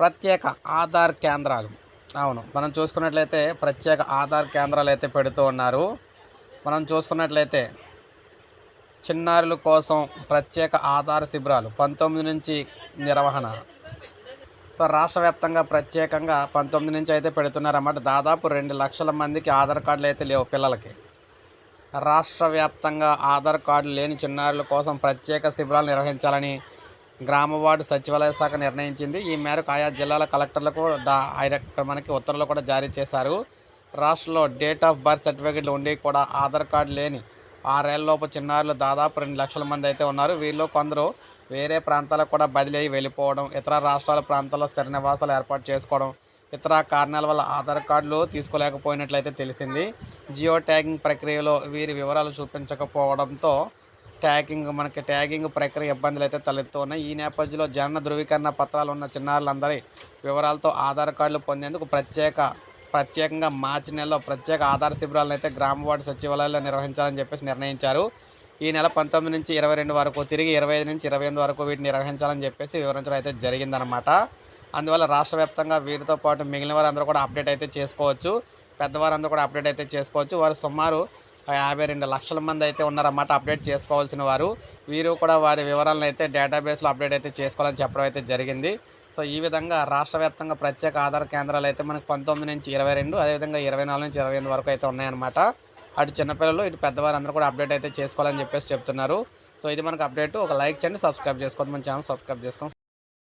ప్రత్యేక ఆధార్ కేంద్రాలు. అవును మనం చూసుకున్నట్లయితే ప్రత్యేక ఆధార్ కేంద్రాలు అయితే పెడుతూ ఉన్నారు. మనం చూసుకున్నట్లయితే చిన్నారుల కోసం ప్రత్యేక ఆధార్ శిబిరాలు పంతొమ్మిది నుంచి నిర్వహణ. సో రాష్ట్ర వ్యాప్తంగా ప్రత్యేకంగా పంతొమ్మిది నుంచి అయితే పెడుతున్నారన్నమాట. దాదాపు రెండు లక్షల మందికి ఆధార్ కార్డులు అయితే లేవు పిల్లలకి. రాష్ట్ర వ్యాప్తంగా ఆధార్ కార్డు లేని చిన్నారుల కోసం ప్రత్యేక శిబిరాలు నిర్వహించాలని గ్రామ వార్డు సచివాలయ శాఖ నిర్ణయించింది. ఈ మేరకు ఆయా జిల్లాల కలెక్టర్లకు మనకి ఉత్తర్వులు కూడా జారీ చేశారు. రాష్ట్రంలో డేట్ ఆఫ్ బర్త్ సర్టిఫికెట్లు ఉండి కూడా ఆధార్ కార్డు లేని ఆరేళ్ళలోపు చిన్నారులు దాదాపు రెండు లక్షల మంది అయితే ఉన్నారు. వీళ్ళు కొందరు వేరే ప్రాంతాలకు కూడా బదిలీ అయి వెళ్ళిపోవడం ఇతర రాష్ట్రాల ప్రాంతాల్లో స్థిర నివాసాలు ఏర్పాటు చేసుకోవడం ఇతర కారణాల వల్ల ఆధార్ కార్డులు తీసుకోలేకపోయినట్లయితే తెలిసింది. జియో ట్యాగింగ్ ప్రక్రియలో వీరి వివరాలు చూపించకపోవడంతో ట్యాగింగ్ మనకి ట్యాగింగ్ ప్రక్రియ ఇబ్బందులు అయితే తలెత్తున్నాయి ఈ నేపథ్యంలో జనన ధృవీకరణ పత్రాలు ఉన్న చిన్నారులందరి వివరాలతో ఆధార్ కార్డులు పొందేందుకు ప్రత్యేక ప్రత్యేకంగా మార్చి నెలలో ప్రత్యేక ఆధార్ శిబిరాలను అయితే గ్రామ వార్డు సచివాలయాల్లో నిర్వహించాలని చెప్పేసి నిర్ణయించారు. ఈ నెల పంతొమ్మిది నుంచి ఇరవై రెండు వరకు తిరిగి ఇరవై ఐదు నుంచి ఇరవై ఎనిమిది వరకు వీటిని నిర్వహించాలని చెప్పేసి వివరించడం అయితే జరిగిందనమాట అందువల్ల రాష్ట్ర వ్యాప్తంగా వీరితో పాటు మిగిలిన వారందరూ కూడా అప్డేట్ అయితే చేసుకోవచ్చు. పెద్దవారందరూ కూడా అప్డేట్ అయితే చేసుకోవచ్చు. వారు సుమారు యాభై రెండు లక్షల మంది అయితే ఉన్నారన్నమాట అప్డేట్ చేసుకోవాల్సిన వారు. వీరు కూడా వారి వివరాలను అయితే డేటాబేస్లో అప్డేట్ అయితే చేసుకోవాలని చెప్పడం అయితే జరిగింది. సో ఈ విధంగా రాష్ట్ర వ్యాప్తంగా ప్రత్యేక ఆధార కేంద్రాలు అయితే మనకు పంతొమ్మిది నుంచి ఇరవై రెండు అదేవిధంగా ఇరవై నాలుగు నుంచి ఇరవై ఎనిమిది వరకు అయితే ఉన్నాయన్నమాట. అటు చిన్నపిల్లలు ఇటు పెద్దవారందరూ కూడా అప్డేట్ అయితే చేసుకోవాలని చెప్పేసి చెప్తున్నారు. సో ఇది మనకు అప్డేట్. ఒక లైక్ చేయండి సబ్స్క్రైబ్ చేసుకోండి. మన ఛానల్ సబ్స్క్రైబ్ చేసుకోండి.